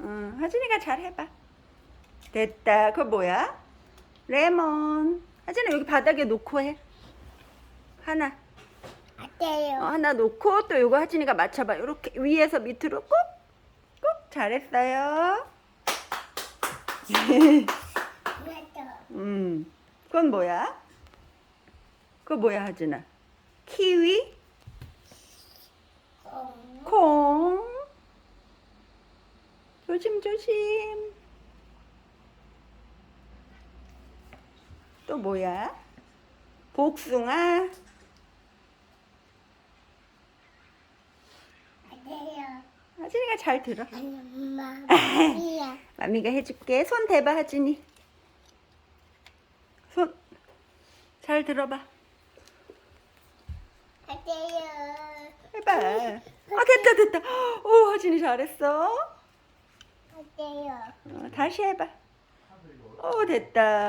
응, 하진이가 잘 해봐. 됐다. 그거 뭐야? 레몬. 하진아 여기 바닥에 놓고 해. 하나. 어, 어때요? 하나 놓고 또 이거 하진이가 맞춰봐. 이렇게 위에서 밑으로 꾹. 꾹. 잘했어요. 맞아. 음. 그건 뭐야? 그거 뭐야 하진아? 키위? 어. 콩. 조심 조심. 또 뭐야? 복숭아. 어때요? 하진이가 잘 들어. 엄마. 이야. 마미가 해줄게. 손 대봐 하진이. 손. 잘 들어봐. 어때요? 해봐. 아 됐다 됐다. 오 하진이 잘했어. 어때요? 어, 다시 해봐. 오 됐다.